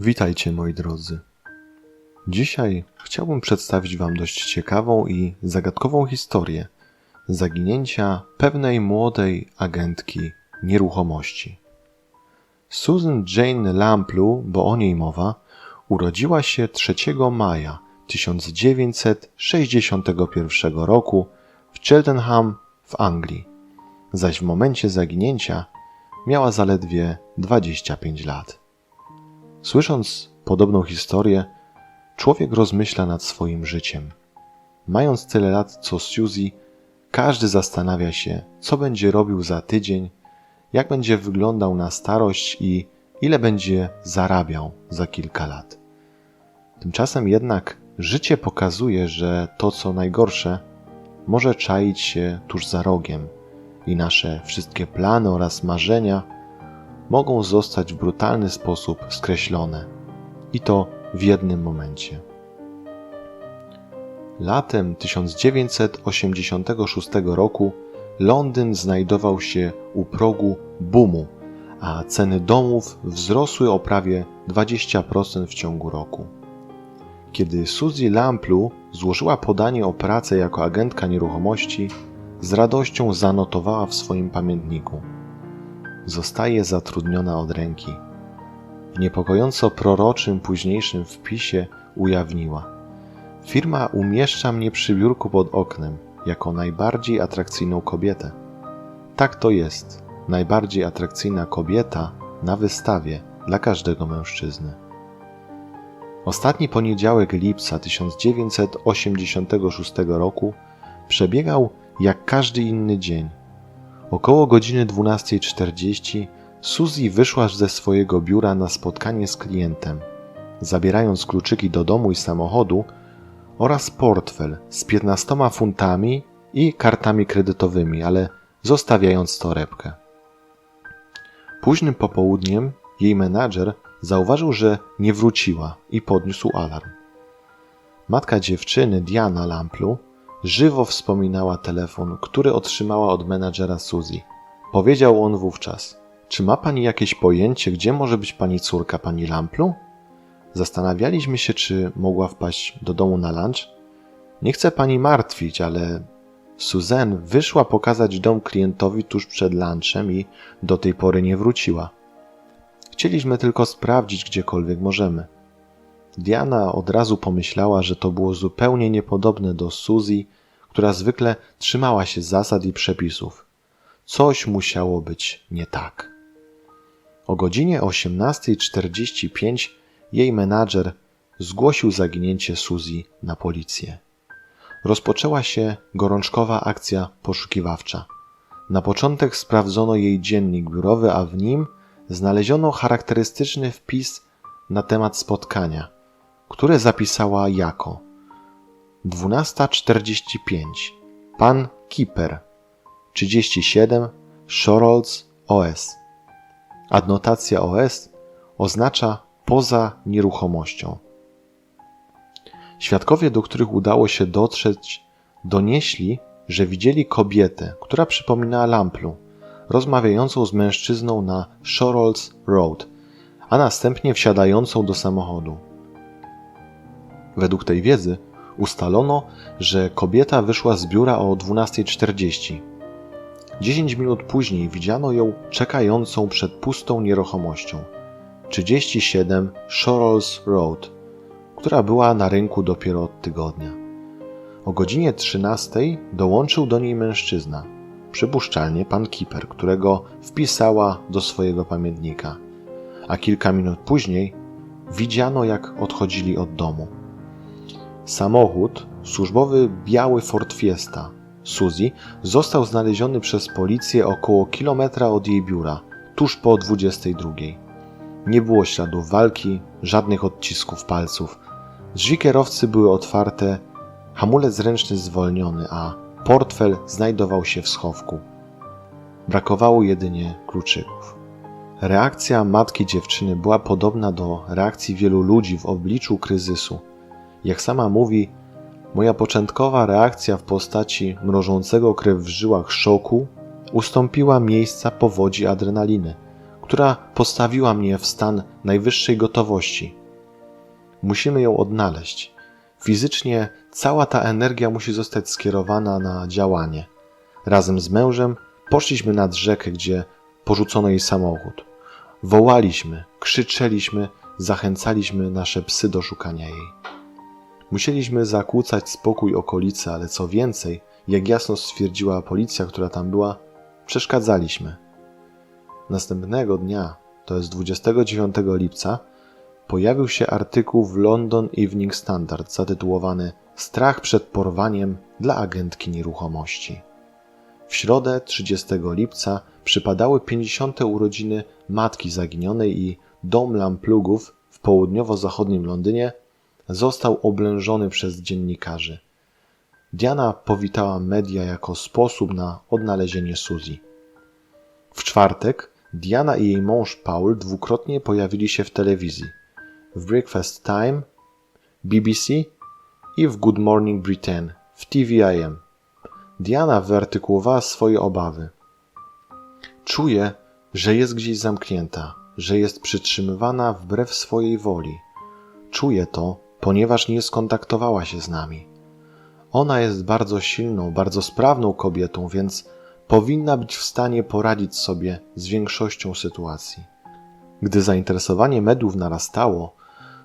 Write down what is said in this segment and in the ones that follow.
Witajcie moi drodzy. Dzisiaj chciałbym przedstawić Wam dość ciekawą i zagadkową historię zaginięcia pewnej młodej agentki nieruchomości. Susan Jane Lamplu, bo o niej mowa, urodziła się 3 maja 1961 roku w Cheltenham w Anglii, zaś w momencie zaginięcia miała zaledwie 25 lat. Słysząc podobną historię, człowiek rozmyśla nad swoim życiem. Mając tyle lat co Suzy, każdy zastanawia się, co będzie robił za tydzień, jak będzie wyglądał na starość i ile będzie zarabiał za kilka lat. Tymczasem jednak życie pokazuje, że to co najgorsze może czaić się tuż za rogiem i nasze wszystkie plany oraz marzenia mogą zostać w brutalny sposób skreślone i to w jednym momencie. Latem 1986 roku Londyn znajdował się u progu boomu, a ceny domów wzrosły o prawie 20% w ciągu roku. Kiedy Suzy Lamplu złożyła podanie o pracę jako agentka nieruchomości, z radością zanotowała w swoim pamiętniku – zostaje zatrudniona od ręki. W niepokojąco proroczym późniejszym wpisie ujawniła: Firma umieszcza mnie przy biurku pod oknem jako najbardziej atrakcyjną kobietę. Tak to jest, najbardziej atrakcyjna kobieta na wystawie dla każdego mężczyzny. Ostatni poniedziałek lipca 1986 roku przebiegał jak każdy inny dzień Około godziny 12.40 Suzy wyszła ze swojego biura na spotkanie z klientem, zabierając kluczyki do domu i samochodu oraz portfel z 15 funtami i kartami kredytowymi, ale zostawiając torebkę. Późnym popołudniem jej menadżer zauważył, że nie wróciła i podniósł alarm. Matka dziewczyny, Diana Lamplu, Żywo wspominała telefon, który otrzymała od menadżera Suzy. Powiedział on wówczas: Czy ma pani jakieś pojęcie, gdzie może być pani córka, pani Lamplu? Zastanawialiśmy się, czy mogła wpaść do domu na lunch. Nie chcę pani martwić, ale Susan wyszła pokazać dom klientowi tuż przed lunchem i do tej pory nie wróciła. Chcieliśmy tylko sprawdzić gdziekolwiek możemy. Diana od razu pomyślała, że to było zupełnie niepodobne do Suzy, która zwykle trzymała się zasad i przepisów. Coś musiało być nie tak. O godzinie 18.45 jej menadżer zgłosił zaginięcie Suzy na policję. Rozpoczęła się gorączkowa akcja poszukiwawcza. Na początek sprawdzono jej dziennik biurowy, a w nim znaleziono charakterystyczny wpis na temat spotkania – które zapisała jako 12.45 Pan Kiper 37 Shorolds OS Adnotacja OS oznacza poza nieruchomością. Świadkowie, do których udało się dotrzeć, donieśli, że widzieli kobietę, która przypominała Lamplu, rozmawiającą z mężczyzną na Shorolds Road, a następnie wsiadającą do samochodu. Według tej wiedzy ustalono, że kobieta wyszła z biura o 12.40. 10 minut później widziano ją czekającą przed pustą nieruchomością 37 Shorrolls Road, która była na rynku dopiero od tygodnia. O godzinie 13 dołączył do niej mężczyzna, przypuszczalnie pan Kiper, którego wpisała do swojego pamiętnika, a kilka minut później widziano, jak odchodzili od domu. Samochód, służbowy biały Ford Fiesta Suzy, został znaleziony przez policję około kilometra od jej biura, tuż po 22. Nie było śladów walki, żadnych odcisków palców. Drzwi kierowcy były otwarte, hamulec ręczny zwolniony, a portfel znajdował się w schowku. Brakowało jedynie kluczyków. Reakcja matki dziewczyny była podobna do reakcji wielu ludzi w obliczu kryzysu – jak sama mówi, moja początkowa reakcja w postaci mrożącego krew w żyłach szoku ustąpiła miejsca powodzi adrenaliny, która postawiła mnie w stan najwyższej gotowości. Musimy ją odnaleźć. Fizycznie cała ta energia musi zostać skierowana na działanie. Razem z mężem poszliśmy nad rzekę, gdzie porzucono jej samochód. Wołaliśmy, krzyczeliśmy, zachęcaliśmy nasze psy do szukania jej. Musieliśmy zakłócać spokój okolicy, ale co więcej, jak jasno stwierdziła policja, która tam była, przeszkadzaliśmy. Następnego dnia, to jest 29 lipca, pojawił się artykuł w London Evening Standard zatytułowany Strach przed porwaniem dla agentki nieruchomości. W środę 30 lipca przypadały 50. urodziny matki zaginionej i dom Lamplugów w południowo-zachodnim Londynie został oblężony przez dziennikarzy. Diana powitała media jako sposób na odnalezienie Suzy. W czwartek Diana i jej mąż Paul dwukrotnie pojawili się w telewizji. W Breakfast Time, BBC i w Good Morning Britain w TVIM. Diana wyartykułowała swoje obawy. Czuję, że jest gdzieś zamknięta, że jest przytrzymywana wbrew swojej woli. Czuję to, ponieważ nie skontaktowała się z nami. Ona jest bardzo silną, bardzo sprawną kobietą, więc powinna być w stanie poradzić sobie z większością sytuacji. Gdy zainteresowanie mediów narastało,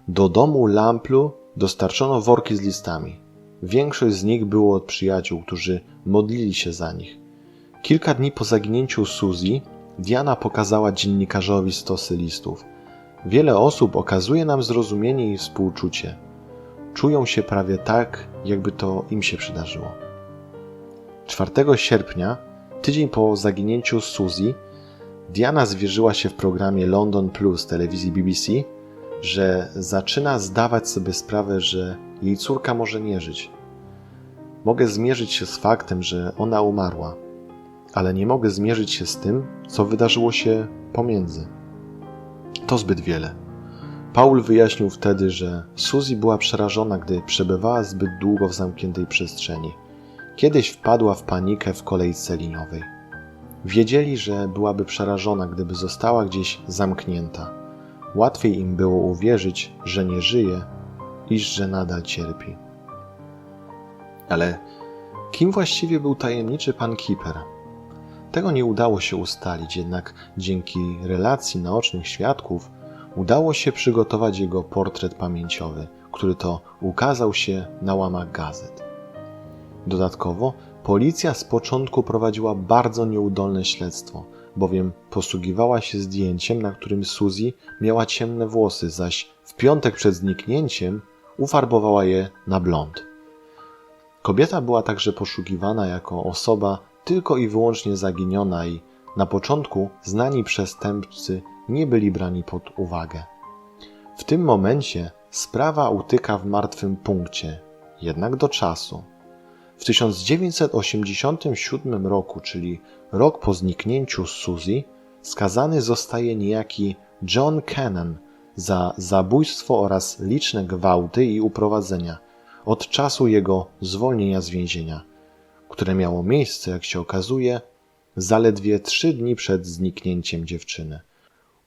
do domu Lamplu dostarczono worki z listami. Większość z nich było od przyjaciół, którzy modlili się za nich. Kilka dni po zaginięciu Suzy, Diana pokazała dziennikarzowi stosy listów. Wiele osób okazuje nam zrozumienie i współczucie. Czują się prawie tak, jakby to im się przydarzyło. 4 sierpnia, tydzień po zaginięciu Suzy, Diana zwierzyła się w programie London Plus telewizji BBC, że zaczyna zdawać sobie sprawę, że jej córka może nie żyć. Mogę zmierzyć się z faktem, że ona umarła, ale nie mogę zmierzyć się z tym, co wydarzyło się pomiędzy. To zbyt wiele. Paul wyjaśnił wtedy, że Suzy była przerażona, gdy przebywała zbyt długo w zamkniętej przestrzeni. Kiedyś wpadła w panikę w kolejce liniowej. Wiedzieli, że byłaby przerażona, gdyby została gdzieś zamknięta. Łatwiej im było uwierzyć, że nie żyje, iż że nadal cierpi. Ale kim właściwie był tajemniczy pan Kiper? Tego nie udało się ustalić, jednak dzięki relacji naocznych świadków udało się przygotować jego portret pamięciowy, który to ukazał się na łamach gazet. Dodatkowo policja z początku prowadziła bardzo nieudolne śledztwo, bowiem posługiwała się zdjęciem, na którym Suzy miała ciemne włosy, zaś w piątek przed zniknięciem ufarbowała je na blond. Kobieta była także poszukiwana jako osoba tylko i wyłącznie zaginiona i na początku znani przestępcy nie byli brani pod uwagę. W tym momencie sprawa utyka w martwym punkcie, jednak do czasu. W 1987 roku, czyli rok po zniknięciu Suzy, skazany zostaje niejaki John Cannon za zabójstwo oraz liczne gwałty i uprowadzenia od czasu jego zwolnienia z więzienia, które miało miejsce, jak się okazuje, zaledwie trzy dni przed zniknięciem dziewczyny.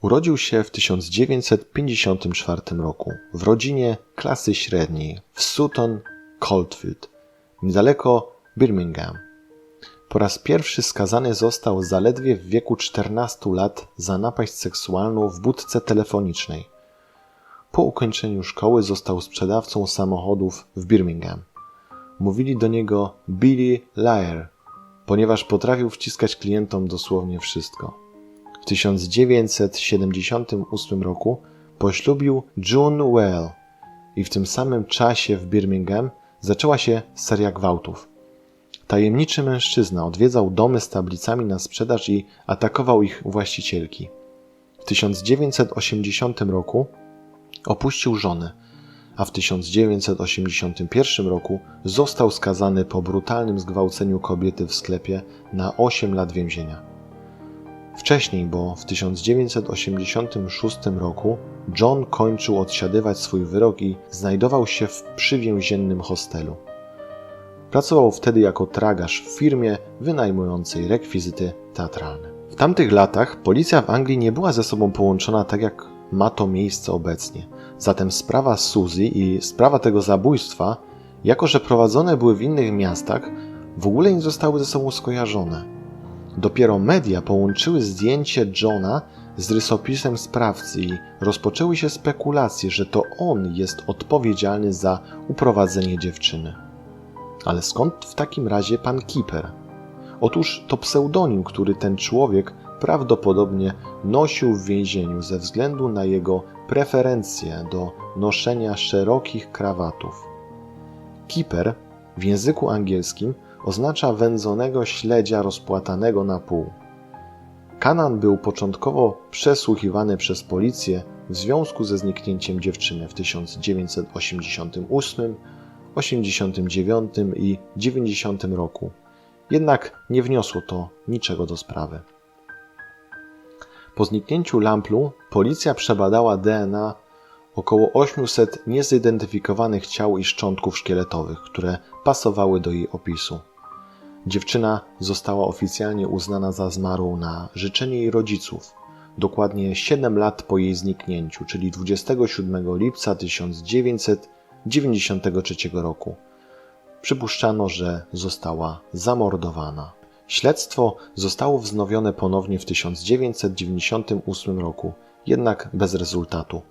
Urodził się w 1954 roku w rodzinie klasy średniej w Sutton Coldfield, niedaleko Birmingham. Po raz pierwszy skazany został zaledwie w wieku 14 lat za napaść seksualną w budce telefonicznej. Po ukończeniu szkoły został sprzedawcą samochodów w Birmingham. Mówili do niego Billy Liar, ponieważ potrafił wciskać klientom dosłownie wszystko. W 1978 roku poślubił June Well i w tym samym czasie w Birmingham zaczęła się seria gwałtów. Tajemniczy mężczyzna odwiedzał domy z tablicami na sprzedaż i atakował ich właścicielki. W 1980 roku opuścił żonę, a w 1981 roku został skazany po brutalnym zgwałceniu kobiety w sklepie na 8 lat więzienia. Wcześniej, bo w 1986 roku John kończył odsiadywać swój wyrok i znajdował się w przywięziennym hostelu. Pracował wtedy jako tragarz w firmie wynajmującej rekwizyty teatralne. W tamtych latach policja w Anglii nie była ze sobą połączona tak jak ma to miejsce obecnie. Zatem sprawa Suzy i sprawa tego zabójstwa, jako że prowadzone były w innych miastach, w ogóle nie zostały ze sobą skojarzone. Dopiero media połączyły zdjęcie Johna z rysopisem sprawcy i rozpoczęły się spekulacje, że to on jest odpowiedzialny za uprowadzenie dziewczyny. Ale skąd w takim razie pan Keeper? Otóż to pseudonim, który ten człowiek prawdopodobnie nosił w więzieniu ze względu na jego preferencje do noszenia szerokich krawatów. Keeper w języku angielskim oznacza wędzonego śledzia rozpłatanego na pół. Kanan był początkowo przesłuchiwany przez policję w związku ze zniknięciem dziewczyny w 1988, 89 i 90 roku. Jednak nie wniosło to niczego do sprawy. Po zniknięciu Lamplu policja przebadała DNA około 800 niezidentyfikowanych ciał i szczątków szkieletowych, które pasowały do jej opisu. Dziewczyna została oficjalnie uznana za zmarłą na życzenie jej rodziców, dokładnie 7 lat po jej zniknięciu, czyli 27 lipca 1993 roku. Przypuszczano, że została zamordowana. Śledztwo zostało wznowione ponownie w 1998 roku, jednak bez rezultatu.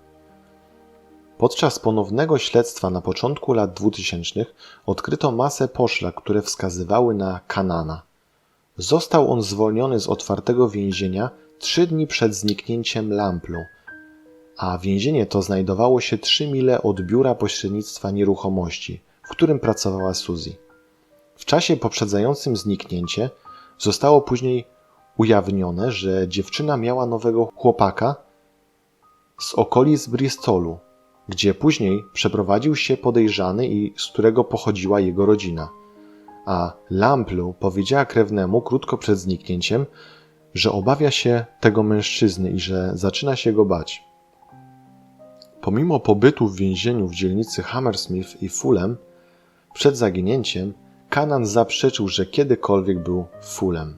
Podczas ponownego śledztwa na początku lat 2000 odkryto masę poszlak, które wskazywały na Kanana. Został on zwolniony z otwartego więzienia trzy dni przed zniknięciem Lamplu, a więzienie to znajdowało się trzy mile od biura pośrednictwa nieruchomości, w którym pracowała Suzy. W czasie poprzedzającym zniknięcie zostało później ujawnione, że dziewczyna miała nowego chłopaka z okolic Bristolu, gdzie później przeprowadził się podejrzany i z którego pochodziła jego rodzina. A Lamplu powiedziała krewnemu krótko przed zniknięciem, że obawia się tego mężczyzny i że zaczyna się go bać. Pomimo pobytu w więzieniu w dzielnicy Hammersmith i Fulham, przed zaginięciem Kanan zaprzeczył, że kiedykolwiek był Fulham.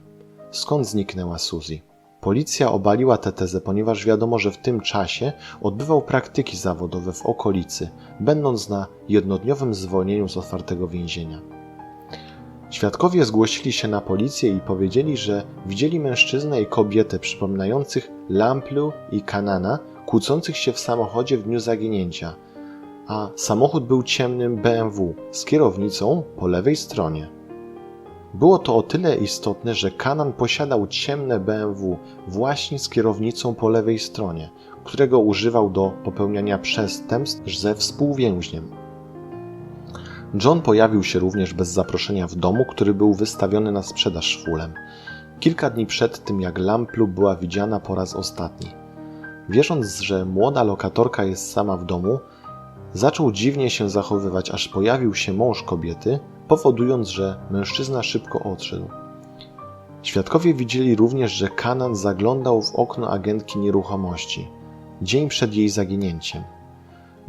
Skąd zniknęła Suzy? Policja obaliła tę tezę, ponieważ wiadomo, że w tym czasie odbywał praktyki zawodowe w okolicy, będąc na jednodniowym zwolnieniu z otwartego więzienia. Świadkowie zgłosili się na policję i powiedzieli, że widzieli mężczyznę i kobietę przypominających Lamplu i Kanana, kłócących się w samochodzie w dniu zaginięcia, a samochód był ciemnym BMW z kierownicą po lewej stronie. Było to o tyle istotne, że Kanan posiadał ciemne BMW właśnie z kierownicą po lewej stronie, którego używał do popełniania przestępstw ze współwięźniem. John pojawił się również bez zaproszenia w domu, który był wystawiony na sprzedaż szwulem. Kilka dni przed tym, jak Lamplu była widziana po raz ostatni. Wierząc, że młoda lokatorka jest sama w domu, zaczął dziwnie się zachowywać, aż pojawił się mąż kobiety, powodując, że mężczyzna szybko odszedł. Świadkowie widzieli również, że Kanan zaglądał w okno agentki nieruchomości, dzień przed jej zaginięciem.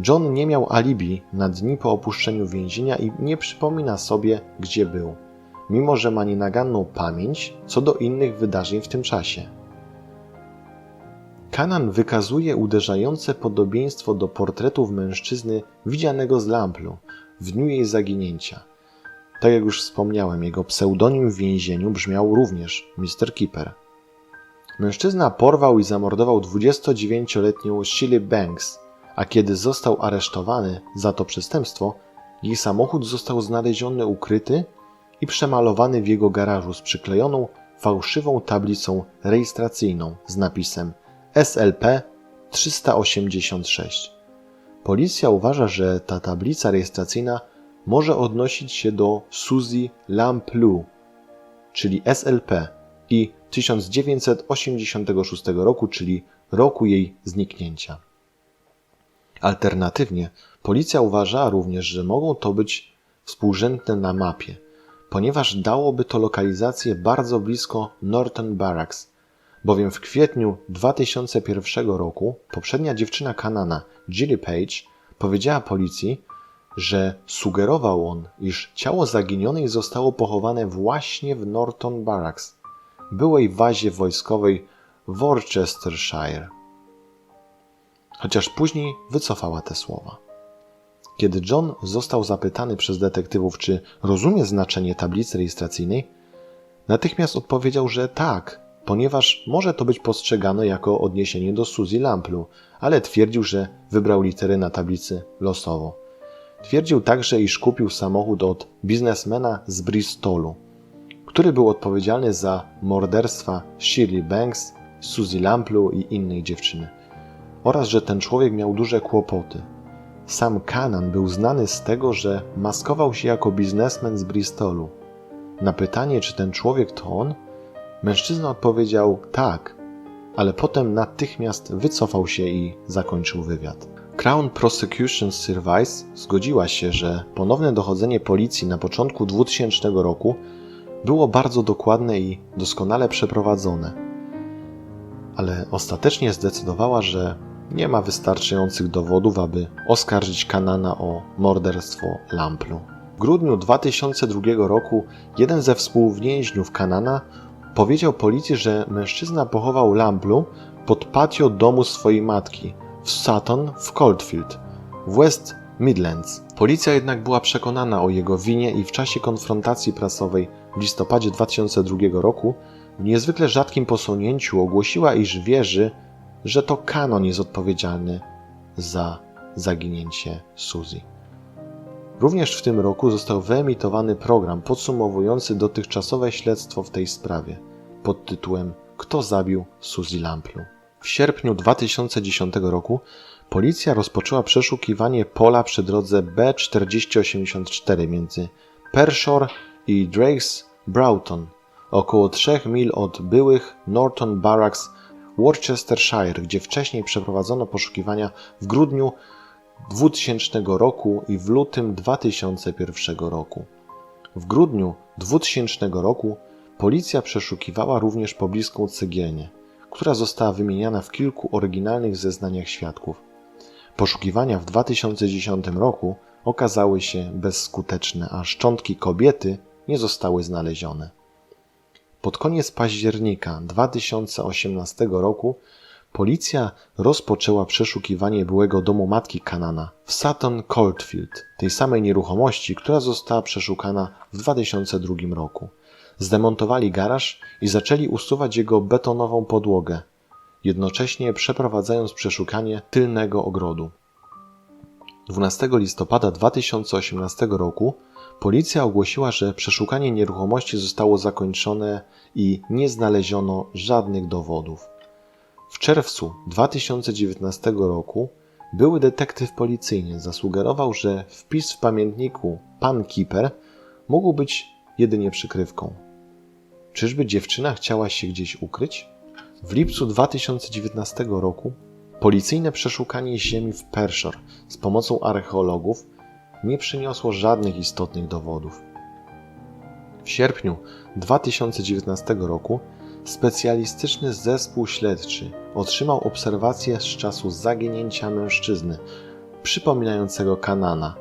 John nie miał alibi na dni po opuszczeniu więzienia i nie przypomina sobie, gdzie był, mimo że ma nienaganną pamięć co do innych wydarzeń w tym czasie. Kanan wykazuje uderzające podobieństwo do portretów mężczyzny widzianego z Lamplu w dniu jej zaginięcia. Tak jak już wspomniałem, jego pseudonim w więzieniu brzmiał również Mr. Keeper. Mężczyzna porwał i zamordował 29-letnią Shirley Banks, a kiedy został aresztowany za to przestępstwo, jej samochód został znaleziony ukryty i przemalowany w jego garażu z przyklejoną fałszywą tablicą rejestracyjną z napisem SLP 386. Policja uważa, że ta tablica rejestracyjna może odnosić się do Suzy Lamplu, czyli SLP i 1986 roku, czyli roku jej zniknięcia. Alternatywnie policja uważa również, że mogą to być współrzędne na mapie, ponieważ dałoby to lokalizację bardzo blisko Norton Barracks, bowiem w kwietniu 2001 roku poprzednia dziewczyna Kanana, Gilly Page, powiedziała policji, że sugerował on, iż ciało zaginionej zostało pochowane właśnie w Norton Barracks. byłej wazie wojskowej w Worcestershire. Chociaż później wycofała te słowa. Kiedy John został zapytany przez detektywów, czy rozumie znaczenie tablicy rejestracyjnej, natychmiast odpowiedział, że tak, ponieważ może to być postrzegane jako odniesienie do Suzy Lamplu, ale twierdził, że wybrał litery na tablicy losowo. Twierdził także, iż kupił samochód od biznesmena z Bristolu, który był odpowiedzialny za morderstwa Shirley Banks, Suzy Lamplu i innej dziewczyny, oraz że ten człowiek miał duże kłopoty. Sam Kanan był znany z tego, że maskował się jako biznesmen z Bristolu. Na pytanie, czy ten człowiek to on, mężczyzna odpowiedział tak, ale potem natychmiast wycofał się i zakończył wywiad. Crown Prosecution Service zgodziła się, że ponowne dochodzenie policji na początku 2000 roku było bardzo dokładne i doskonale przeprowadzone, ale ostatecznie zdecydowała, że nie ma wystarczających dowodów, aby oskarżyć Kanana o morderstwo Lamplu. W grudniu 2002 roku jeden ze współwięźniów Kanana powiedział policji, że mężczyzna pochował Lamplu pod patio domu swojej matki w Sutton w Coldfield w West Midlands. Policja jednak była przekonana o jego winie i w czasie konfrontacji prasowej w listopadzie 2002 roku w niezwykle rzadkim posunięciu ogłosiła, iż wierzy, że to Kanon jest odpowiedzialny za zaginięcie Suzy. Również w tym roku został wyemitowany program podsumowujący dotychczasowe śledztwo w tej sprawie pod tytułem Kto zabił Suzy Lamplu? W sierpniu 2010 roku policja rozpoczęła przeszukiwanie pola przy drodze B4084 między Pershore i Drake's Broughton, około 3 mil od byłych Norton Barracks Worcestershire, gdzie wcześniej przeprowadzono poszukiwania w grudniu 2000 roku i w lutym 2001 roku. W grudniu 2000 roku policja przeszukiwała również pobliską cegielnię, która została wymieniana w kilku oryginalnych zeznaniach świadków. Poszukiwania w 2010 roku okazały się bezskuteczne, a szczątki kobiety nie zostały znalezione. Pod koniec października 2018 roku policja rozpoczęła przeszukiwanie byłego domu matki Kanana w Sutton Coldfield, tej samej nieruchomości, która została przeszukana w 2002 roku. Zdemontowali garaż i zaczęli usuwać jego betonową podłogę, jednocześnie przeprowadzając przeszukanie tylnego ogrodu. 12 listopada 2018 roku policja ogłosiła, że przeszukanie nieruchomości zostało zakończone i nie znaleziono żadnych dowodów. W czerwcu 2019 roku były detektyw policyjny zasugerował, że wpis w pamiętniku Pan Keeper mógł być jedynie przykrywką. Czyżby dziewczyna chciała się gdzieś ukryć? W lipcu 2019 roku policyjne przeszukanie ziemi w Pershore z pomocą archeologów nie przyniosło żadnych istotnych dowodów. W sierpniu 2019 roku specjalistyczny zespół śledczy otrzymał obserwację z czasu zaginięcia mężczyzny przypominającego Kanana,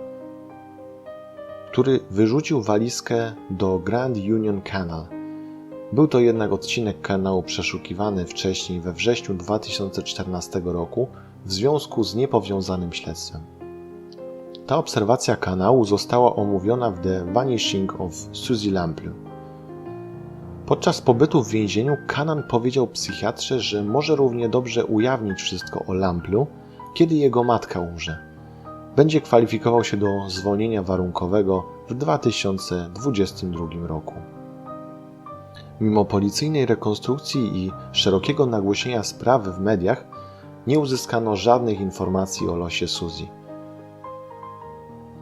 który wyrzucił walizkę do Grand Union Canal. Był to jednak odcinek kanału przeszukiwany wcześniej we wrześniu 2014 roku w związku z niepowiązanym śledztwem. Ta obserwacja kanału została omówiona w The Vanishing of Suzy Lample. Podczas pobytu w więzieniu Kanan powiedział psychiatrze, że może równie dobrze ujawnić wszystko o Lamplu, kiedy jego matka umrze. Będzie kwalifikował się do zwolnienia warunkowego w 2022 roku. Mimo policyjnej rekonstrukcji i szerokiego nagłośnienia sprawy w mediach, nie uzyskano żadnych informacji o losie Suzy.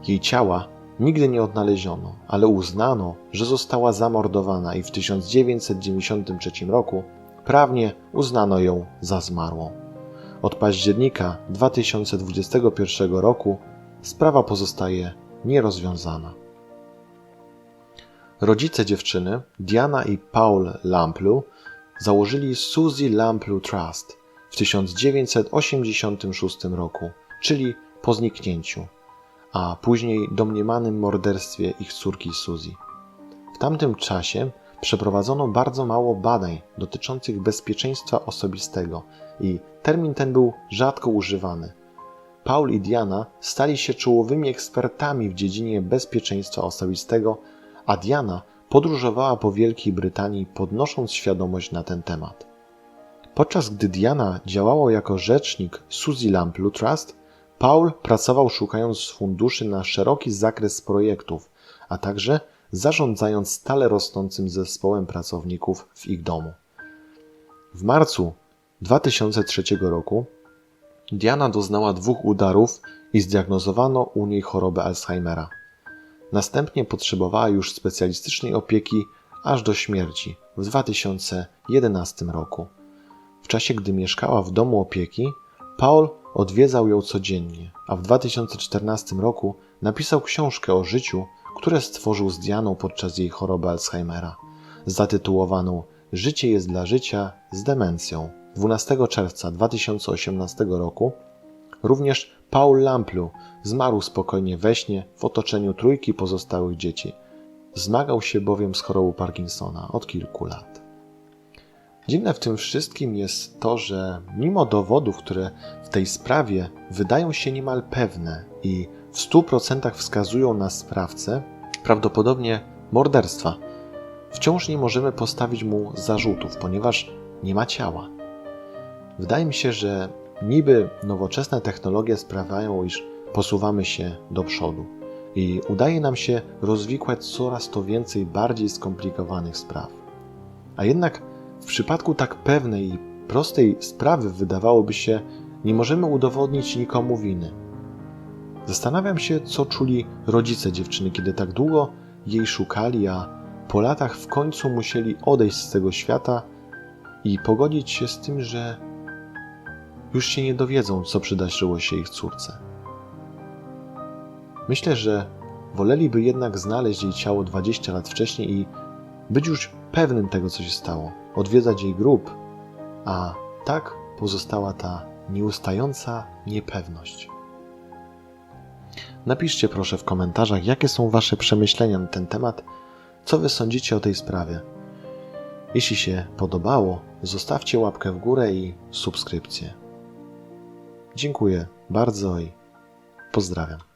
Jej ciała nigdy nie odnaleziono, ale uznano, że została zamordowana i w 1993 roku prawnie uznano ją za zmarłą. Od października 2021 roku sprawa pozostaje nierozwiązana. Rodzice dziewczyny, Diana i Paul Lamplu, założyli Suzy Lamplu Trust w 1986 roku, czyli po zniknięciu a później domniemanym morderstwie ich córki Suzy. W tamtym czasie przeprowadzono bardzo mało badań dotyczących bezpieczeństwa osobistego i termin ten był rzadko używany. Paul i Diana stali się czołowymi ekspertami w dziedzinie bezpieczeństwa osobistego, a Diana podróżowała po Wielkiej Brytanii, podnosząc świadomość na ten temat. Podczas gdy Diana działała jako rzecznik Suzy Lamplugh Trust, Paul pracował szukając funduszy na szeroki zakres projektów, a także zarządzając stale rosnącym zespołem pracowników w ich domu. W marcu 2003 roku Diana doznała dwóch udarów i zdiagnozowano u niej chorobę Alzheimera. Następnie potrzebowała już specjalistycznej opieki aż do śmierci w 2011 roku. W czasie, gdy mieszkała w domu opieki, Paul odwiedzał ją codziennie, a w 2014 roku napisał książkę o życiu, które stworzył z Dianą podczas jej choroby Alzheimera, zatytułowaną Życie jest dla życia z demencją. 12 czerwca 2018 roku również Paul Lamplu zmarł spokojnie we śnie w otoczeniu trójki pozostałych dzieci. Zmagał się bowiem z chorobą Parkinsona od kilku lat. Dziwne w tym wszystkim jest to, że mimo dowodów, które w tej sprawie wydają się niemal pewne i w 100% wskazują na sprawcę, prawdopodobnie morderstwa, wciąż nie możemy postawić mu zarzutów, ponieważ nie ma ciała. Wydaje mi się, że niby nowoczesne technologie sprawiają, iż posuwamy się do przodu i udaje nam się rozwikłać coraz to więcej bardziej skomplikowanych spraw. A jednak w przypadku tak pewnej i prostej sprawy wydawałoby się, nie możemy udowodnić nikomu winy. Zastanawiam się, co czuli rodzice dziewczyny, kiedy tak długo jej szukali, a po latach w końcu musieli odejść z tego świata i pogodzić się z tym, że już się nie dowiedzą, co przydarzyło się ich córce. Myślę, że woleliby jednak znaleźć jej ciało 20 lat wcześniej i być już pewnym tego, co się stało, odwiedzać jej grób, a tak pozostała ta nieustająca niepewność. Napiszcie proszę w komentarzach, jakie są Wasze przemyślenia na ten temat, co Wy sądzicie o tej sprawie. Jeśli się podobało, zostawcie łapkę w górę i subskrypcję. Dziękuję bardzo i pozdrawiam.